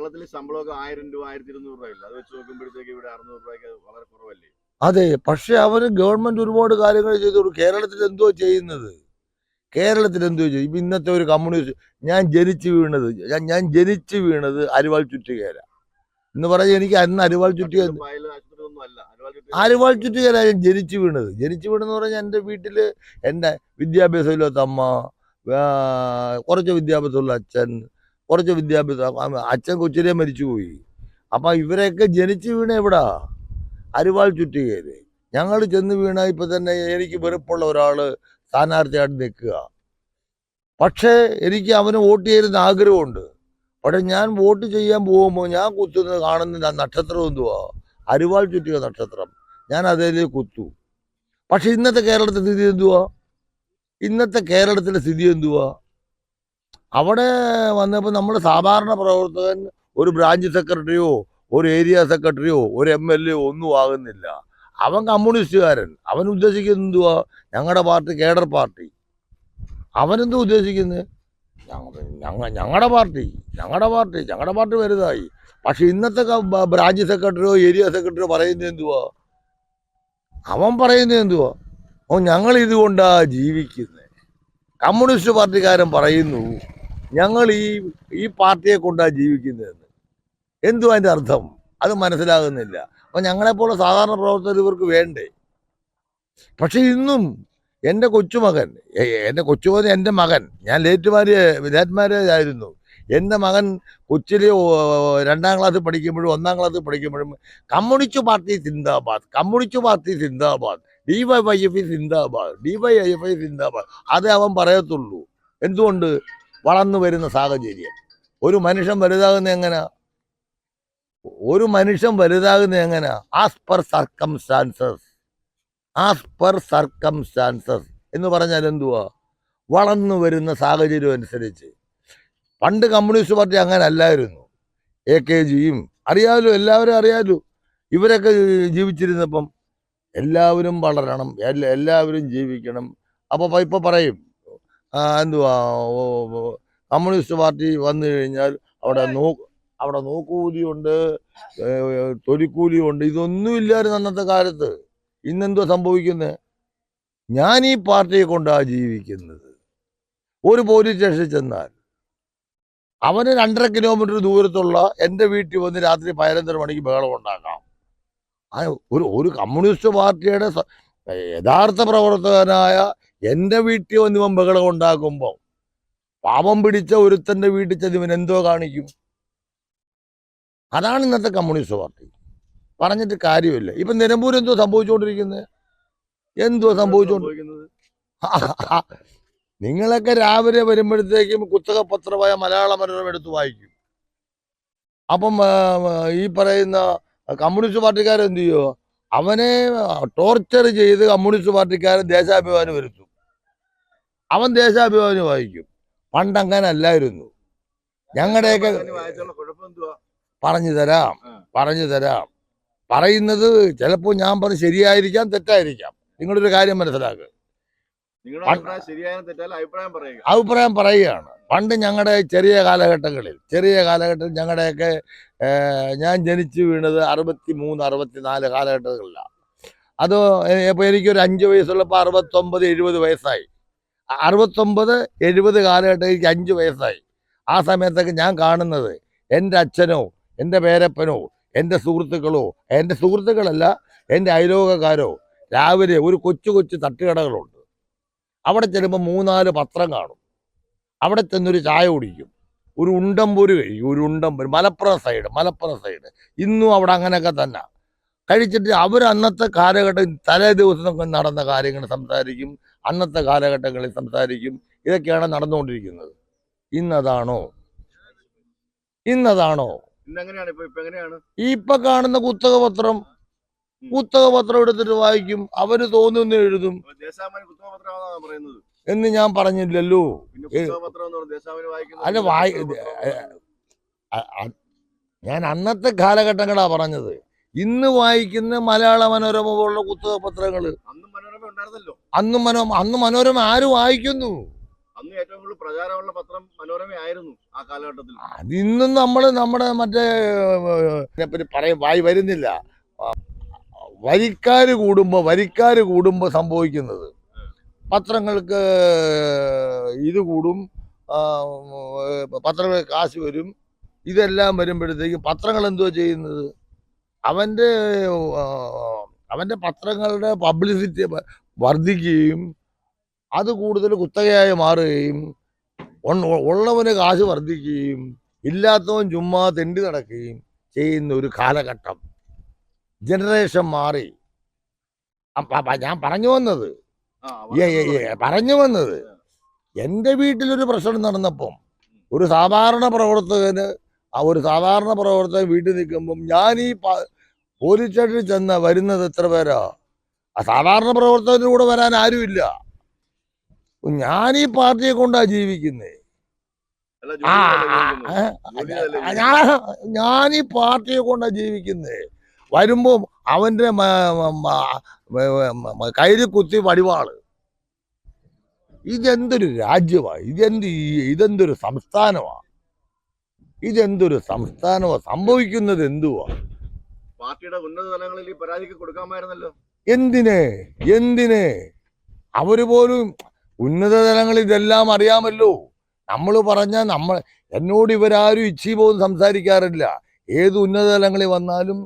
കേരളത്തിലെ ശമ്പളമൊക്കെ ആയിരം രൂപ ആയിരത്തി ഇരുന്നൂറ് രൂപയില്ല അത് വെച്ച് നോക്കുമ്പോഴത്തേക്ക് ഇവിടെ അറുന്നൂറ് രൂപയ്ക്ക് വളരെ കുറവല്ലേ? അതെ പക്ഷെ അവർ ഗവൺമെന്റ് ഒരുപാട് കാര്യങ്ങൾ ചെയ്തു കൊടുക്കും. കേരളത്തിൽ എന്തോ ചെയ്യുന്നത്? കേരളത്തിൽ എന്തോ ചെയ്യും ഇപ്പൊ ഇന്നത്തെ ഒരു കമ്മ്യൂണിസ്റ്റ് ഞാൻ ജനിച്ചു വീണത് ഞാൻ- ജനിച്ചു വീണത് അരിവാൾ ചുറ്റുകേര. എന്ന് പറഞ്ഞാൽ എനിക്ക് അന്ന് അരിവാൾ ചുറ്റുക അരിവാൾ ചുറ്റുകേര. ഞാൻ ജനിച്ചു വീണത്. ജനിച്ചു വീണെന്ന് പറഞ്ഞാൽ എന്റെ വീട്ടിൽ എന്റെ വിദ്യാഭ്യാസമില്ലാത്ത അമ്മ കുറച്ച് വിദ്യാഭ്യാസമുള്ള അച്ഛൻ കുറച്ച് വിദ്യാഭ്യാസം. അച്ഛൻ മരിച്ചു മരിച്ചുപോയി. അപ്പം ഇവരെയൊക്കെ ജനിച്ച് വീണ എവിടാ? അരിവാൾ ചുറ്റുകേര് ഞങ്ങൾ ചെന്ന് വീണ ഇപ്പം തന്നെ എനിക്ക് വെറുപ്പുള്ള ഒരാൾ സ്ഥാനാർത്ഥിയായിട്ട് നിൽക്കുക. പക്ഷേ എനിക്ക് അവന് വോട്ട് ചെയ്യുന്ന ആഗ്രഹമുണ്ട്. പക്ഷെ ഞാൻ വോട്ട് ചെയ്യാൻ പോകുമ്പോൾ ഞാൻ കുത്തുന്നത് കാണുന്ന നക്ഷത്രം എന്തുവാ? അരിവാൾ ചുറ്റിയ നക്ഷത്രം. ഞാൻ അതേ കുത്തു. പക്ഷെ ഇന്നത്തെ കേരളത്തിന്റെ സ്ഥിതി എന്തുവാ? ഇന്നത്തെ കേരളത്തിന്റെ സ്ഥിതി എന്തുവാ? അവിടെ വന്നപ്പോൾ നമ്മൾ സാധാരണ പ്രവർത്തകൻ ഒരു ബ്രാഞ്ച് സെക്രട്ടറിയോ ഒരു ഏരിയ സെക്രട്ടറിയോ ഒരു എം എൽ എ ഒന്നും ആകുന്നില്ല. അവൻ കമ്മ്യൂണിസ്റ്റുകാരൻ. അവൻ ഉദ്ദേശിക്കുന്നത് എന്തുവാ? ഞങ്ങളുടെ പാർട്ടി കേഡർ പാർട്ടി. അവനെന്താ ഉദ്ദേശിക്കുന്നത് ഞങ്ങൾ ഞങ്ങളുടെ പാർട്ടി. ഞങ്ങളുടെ പാർട്ടി. ഞങ്ങളുടെ പാർട്ടി വലുതായി. പക്ഷെ ഇന്നത്തെ ബ്രാഞ്ച് സെക്രട്ടറിയോ ഏരിയ സെക്രട്ടറിയോ പറയുന്നത് എന്തുവാ? അവൻ പറയുന്നത് എന്തുവാ? ഓ ഞങ്ങൾ ഇതുകൊണ്ടാ ജീവിക്കുന്നത് കമ്മ്യൂണിസ്റ്റ് പാർട്ടിക്കാരൻ പറയുന്നു ഞങ്ങൾ ഈ ഈ പാർട്ടിയെ കൊണ്ടാണ് ജീവിക്കുന്നതെന്ന്. എന്തുവാ അതിന്റെ അർത്ഥം? അത് മനസ്സിലാകുന്നില്ല. അപ്പം ഞങ്ങളെപ്പോലെ സാധാരണ പ്രവർത്തകർ ഇവർക്ക് വേണ്ടേ? പക്ഷെ ഇന്നും എന്റെ കൊച്ചുമകൻ എന്റെ കൊച്ചുമകൻ എന്റെ മകൻ ഞാൻ ലേറ്റ് മാര്യ ലേറ്റ് മാരേജ് ആയിരുന്നു. എന്റെ മകൻ കൊച്ചിലെ ഓ, രണ്ടാം ക്ലാസ്സിൽ പഠിക്കുമ്പോഴും ഒന്നാം ക്ലാസ്സിൽ പഠിക്കുമ്പോഴും കമ്മ്യൂണിസ്റ്റ് പാർട്ടി സിന്ദാബാദ് കമ്മ്യൂണിസ്റ്റ് പാർട്ടി സിന്ദാബാദ് D Y Y F Zindabad D Y I F I സിന്ദാബാദ്. അതേ അവൻ പറയത്തുള്ളൂ. എന്തുകൊണ്ട്? വളർന്നു വരുന്ന സാഹചര്യം. ഒരു മനുഷ്യൻ വലുതാകുന്ന എങ്ങനെയാ ഒരു മനുഷ്യൻ വലുതാകുന്ന എങ്ങനെയാ as per circumstances as per circumstances എന്ന് പറഞ്ഞാൽ എന്തുവാ? വളർന്നു വരുന്ന സാഹചര്യം അനുസരിച്ച്. പണ്ട് കമ്മ്യൂണിസ്റ്റ് പാർട്ടി അങ്ങനെ അല്ലായിരുന്നു. എ കെ ജിയും അറിയാമല്ലോ എല്ലാവരും അറിയാമല്ലോ ഇവരൊക്കെ ജീവിച്ചിരുന്നപ്പം എല്ലാവരും വളരണം എല്ലാവരും ജീവിക്കണം. അപ്പോൾ ഇപ്പോൾ പറയും എന്തുവാ? കമ്മ്യൂണിസ്റ്റ് പാർട്ടി വന്നു കഴിഞ്ഞാൽ അവിടെ നോ അവിടെ നോക്കൂലിയുണ്ട് തൊലിക്കൂലിയുണ്ട്. ഇതൊന്നും ഇല്ലായിരുന്നു അന്നത്തെ കാലത്ത്. ഇന്നെന്തോ സംഭവിക്കുന്നത് ഞാൻ ഈ പാർട്ടിയെ കൊണ്ടാണ് ജീവിക്കുന്നത്. ഒരു പോലീസ് സ്റ്റേഷനിൽ ചെന്നാൽ അവന് രണ്ടര കിലോമീറ്റർ ദൂരത്തുള്ള എന്റെ വീട്ടിൽ വന്ന് രാത്രി പതിനൊന്നര മണിക്ക് ബഹളം ഉണ്ടാക്കാം. ആ ഒരു ഒരു കമ്മ്യൂണിസ്റ്റ് പാർട്ടിയുടെ യഥാർത്ഥ പ്രവർത്തകനായ എന്റെ വീട്ടിൽ വന്ന് ഇവൻ ബഹളം ഉണ്ടാക്കുമ്പോൾ പാപം പിടിച്ച ഒരുത്തന്റെ വീട്ടിൽ ചെന്ന് എന്തോ കാണിക്കും. അതാണ് ഇന്നത്തെ കമ്മ്യൂണിസ്റ്റ് പാർട്ടി. പറഞ്ഞിട്ട് കാര്യമില്ല. ഇപ്പം നിലമ്പൂർ എന്തോ സംഭവിച്ചുകൊണ്ടിരിക്കുന്നത് എന്തോ സംഭവിച്ചോണ്ടിരിക്കുന്നത് നിങ്ങളൊക്കെ രാവിലെ വരുമ്പോഴത്തേക്കും കുത്തക പത്രമായ മലയാള മനോരമ എടുത്ത് വായിക്കും. അപ്പം ഈ പറയുന്ന കമ്മ്യൂണിസ്റ്റ് പാർട്ടിക്കാരെന്ത് ചെയ്യുമോ അവനെ ടോർച്ചർ ചെയ്ത് കമ്മ്യൂണിസ്റ്റ് പാർട്ടിക്കാരൻ ദേശാഭിമാനം വരുത്തും. അവൻ ദേശാഭിമാനി വായിക്കും. പണ്ടങ്ങനെ അല്ലായിരുന്നു ഞങ്ങളുടെയൊക്കെ പറഞ്ഞു തരാം പറഞ്ഞു തരാം. പറയുന്നത് ചിലപ്പോൾ ഞാൻ പറഞ്ഞ് ശരിയായിരിക്കാം തെറ്റായിരിക്കാം. നിങ്ങളൊരു കാര്യം മനസ്സിലാക്കുക അഭിപ്രായം പറയുകയാണ്. പണ്ട് ഞങ്ങളുടെ ചെറിയ കാലഘട്ടങ്ങളിൽ ചെറിയ കാലഘട്ടത്തിൽ ഞങ്ങളുടെയൊക്കെ ഞാൻ ജനിച്ചു വീണത് അറുപത്തി മൂന്ന് അറുപത്തി നാല് കാലഘട്ടങ്ങളിലാണ്. അത് ഇപ്പോൾ എനിക്കൊരു അഞ്ച് വയസ്സുള്ളപ്പോൾ അറുപത്തൊമ്പത് എഴുപത് വയസ്സായി. അറുപത്തൊമ്പത് എഴുപത് കാലഘട്ടം എനിക്ക് അഞ്ച് വയസ്സായി. ആ സമയത്തൊക്കെ ഞാൻ കാണുന്നത് എന്റെ അച്ഛനോ എന്റെ പേരപ്പനോ എന്റെ സുഹൃത്തുക്കളോ എന്റെ സുഹൃത്തുക്കളല്ല എന്റെ അയലോകക്കാരോ രാവിലെ ഒരു കൊച്ചു കൊച്ചു തട്ടുകടകളുണ്ട്. അവിടെ ചെല്ലുമ്പോൾ മൂന്നാൽ പത്രം കാണും. അവിടെ ചെന്നൊരു ചായ കുടിക്കും. ഒരു ഉണ്ടംപൊരി കഴിക്കും. ഒരു ഉണ്ടംപൊരി. മലപ്പുറം സൈഡ് മലപ്പുറം സൈഡ് ഇന്നും അവിടെ അങ്ങനെയൊക്കെ തന്നെ. കഴിച്ചിട്ട് അവർ അന്നത്തെ കാലഘട്ടം തലേ ദിവസം നടന്ന കാര്യങ്ങൾ സംസാരിക്കും. അന്നത്തെ കാലഘട്ടങ്ങളിൽ സംസാരിക്കും. ഇതൊക്കെയാണ് നടന്നുകൊണ്ടിരിക്കുന്നത്. ഇന്നതാണോ? ഇന്നതാണോ? ഇപ്പൊ കാണുന്ന കുത്തകപത്രം കുത്തകപത്രം കുത്തക പത്രം എടുത്തിട്ട് വായിക്കും. അവർ തോന്നുന്ന എഴുതും. എന്ന് ഞാൻ പറഞ്ഞില്ലല്ലോ. അല്ല വായി ഞാൻ അന്നത്തെ കാലഘട്ടങ്ങളാ പറഞ്ഞത്. ഇന്ന് വായിക്കുന്ന മലയാള മനോരമ പോലുള്ള കുത്തക പത്രങ്ങൾ അന്നും മനോ അന്ന് മനോരമ ആര് വായിക്കുന്നു? അന്ന് ഏറ്റവും കൂടുതൽ പ്രചാരമുള്ള പത്രം മനോരമയായിരുന്നു ആ കാലഘട്ടത്തിൽ. അതിന്നും നമ്മൾ നമ്മുടെ മറ്റേ പറയും വായി വരുന്നില്ല. വരിക്കാര് കൂടുമ്പോ വരിക്കാര് കൂടുമ്പോ സംഭവിക്കുന്നത്. പത്രങ്ങൾക്ക് ഇത് കൂടും പത്രങ്ങൾക്ക് പത്രങ്ങൾ കാശ് വരും. ഇതെല്ലാം വരുമ്പോഴത്തേക്ക് പത്രങ്ങൾ എന്തോ ചെയ്യുന്നത്? അവന്റെ അവന്റെ പത്രങ്ങളുടെ പബ്ലിസിറ്റി വർദ്ധിക്കുകയും അത് കൂടുതൽ കുത്തകയായി മാറുകയും ഉള്ളവന് കാശ് വർദ്ധിക്കുകയും ഇല്ലാത്തവൻ ചുമ്മാ തെണ്ടി നടക്കുകയും ചെയ്യുന്ന ഒരു കാലഘട്ടം. ജനറേഷൻ മാറി. ഞാൻ പറഞ്ഞു വന്നത്. പറഞ്ഞു വന്നത്. എന്റെ വീട്ടിലൊരു പ്രശ്നം നടന്നപ്പം ഒരു സാധാരണ പ്രവർത്തകന് ആ ഒരു സാധാരണ പ്രവർത്തകൻ വീട്ടിൽ നിൽക്കുമ്പം ഞാൻ ഈ പോലീസ് സ്റ്റേഷനിൽ ചെന്ന വരുന്നത് എത്ര പേരാ? സാധാരണ പ്രവർത്തകന്റെ കൂടെ വരാൻ ആരുമില്ല. ഞാൻ ഈ പാർട്ടിയെ കൊണ്ടാ ജീവിക്കുന്നേ. ഞാൻ ഞാൻ ഈ പാർട്ടിയെ കൊണ്ടാ ജീവിക്കുന്നേ. വരുമ്പോ അവന്റെ കയ്യിൽ കുത്തി വടിവാൾ. ഇതെന്തൊരു രാജ്യമാ ഇതെന്ത് ഇതെന്തൊരു സംസ്ഥാനമാ ഇതെന്തൊരു സംസ്ഥാനമാ സംഭവിക്കുന്നത് എന്തുവാ? പാർട്ടിയുടെ ഉന്നത തലങ്ങളിൽ ഈ പരാതിക്ക് കൊടുക്കാമായിരുന്നല്ലോ എന്തിന്? എന്തിനെ? അവർ പോലും ഉന്നത തലങ്ങളിൽ ഇതെല്ലാം അറിയാമല്ലോ. നമ്മൾ പറഞ്ഞാൽ നമ്മൾ എന്നോട് ഇവരാരും ഇച്ചി പോലും സംസാരിക്കാറില്ല. ഏത് ഉന്നത തലങ്ങളിൽ വന്നാലും